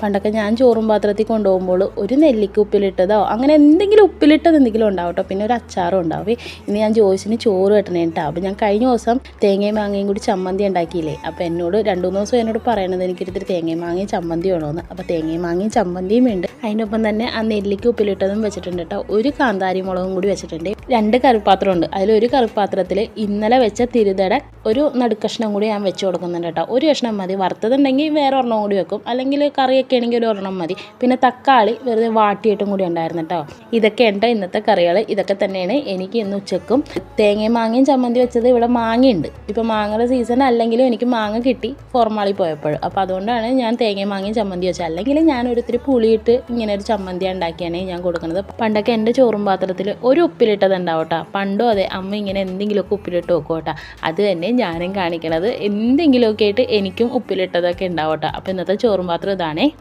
പണ്ടൊക്കെ ഞാൻ ചോറും പാത്രത്തിൽ കൊണ്ടുപോകുമ്പോൾ ഒരു നെല്ലിക്ക ഉപ്പിലിട്ടതോ അങ്ങനെ എന്തെങ്കിലും ഉപ്പിലിട്ടത് എന്തെങ്കിലും ഉണ്ടാവും കേട്ടോ. പിന്നെ ഒരു അച്ചാറും ഉണ്ടാവും. ഇനി ഞാൻ ജോയിസിന് ചോറ് കെട്ടണേ കേട്ടോ അപ്പോൾ ഞാൻ കഴിഞ്ഞ ദിവസം തേങ്ങയും മാങ്ങയും കൂടി ചമ്മന്തി ഉണ്ടാക്കിയില്ലേ? അപ്പോൾ എന്നോട് രണ്ടു മൂന്ന് ദിവസം എന്നോട് പറയണത് എനിക്കൊരിത്തിരി തേങ്ങയും മാങ്ങയും ചമ്മന്തി വേണമെന്ന് അപ്പോൾ തേങ്ങയും മാങ്ങയും ചമ്മന്തിയും ഉണ്ട്. അതിനൊപ്പം തന്നെ ആ നെല്ലിക്ക ഉപ്പിലിട്ടതും വെച്ചിട്ടുണ്ട് കേട്ടോ ഒരു കാന്താരി മുളകും കൂടി വെച്ചിട്ടുണ്ട്. രണ്ട് കറിപ്പാത്രമുണ്ട്. അതിലൊരു കറിപ്പാത്രത്തിൽ ഇന്നലെ വെച്ച തിരുതട ഒരു നടുക്കഷ്ണം കൂടി ഞാൻ വെച്ച് കൊടുക്കുന്നുണ്ട് കേട്ടോ. ഒരു കഷ്ണം മതി. വറുത്തതുണ്ടെങ്കിൽ വേറെ ഒരെണ്ണം കൂടി വെക്കും. അല്ലെങ്കിൽ കറിയൊക്കെ ആണെങ്കിൽ ഒരു ഒരെണ്ണം മതി. പിന്നെ തക്കാളി വെറുതെ വാട്ടിയിട്ടും കൂടി ഉണ്ടായിരുന്നു കേട്ടോ. ഇതൊക്കെ ഉണ്ട്. ഇന്നത്തെ കറികൾ ഇതൊക്കെ തന്നെയാണ്. എനിക്ക് ഇന്ന് ഉച്ചക്കും തേങ്ങയും മാങ്ങയും ചമ്മന്തി വെച്ചത് ഇവിടെ മാങ്ങയുണ്ട്. ഇപ്പോൾ മാങ്ങയുടെ സീസൺ അല്ലെങ്കിലും എനിക്ക് മാങ്ങ കിട്ടി ഫോർമാളി പോയപ്പോഴും. അപ്പോൾ അതുകൊണ്ടാണ് ഞാൻ തേങ്ങയും മാങ്ങയും ചമ്മന്തി വെച്ചത്. അല്ലെങ്കിൽ ഞാൻ ഒരിത്തിരി പുളിയിട്ട് ഇങ്ങനെ ഒരു ചമ്മന്തി ഉണ്ടാക്കിയാണ് ഞാൻ കൊടുക്കുന്നത്. പണ്ടൊക്കെ എന്റെ ചോറും പാത്രത്തിൽ ഒരു ഉപ്പിലിട്ടത് ഉണ്ടാവും കേട്ടോ പണ്ടും അതെ അമ്മ ഇങ്ങനെ എന്തെങ്കിലുമൊക്കെ ഉപ്പിലിട്ട് വെക്കും അത് തന്നെ ഞാനും കാണിക്കണത്. എന്തെങ്കിലുമൊക്കെ ആയിട്ട് എനിക്കും ഉപ്പിലിട്ടതൊക്കെ ഉണ്ടാവും കേട്ടോ അപ്പോൾ ഇന്നത്തെ ചോറും പാത്രം ഇതാണേ.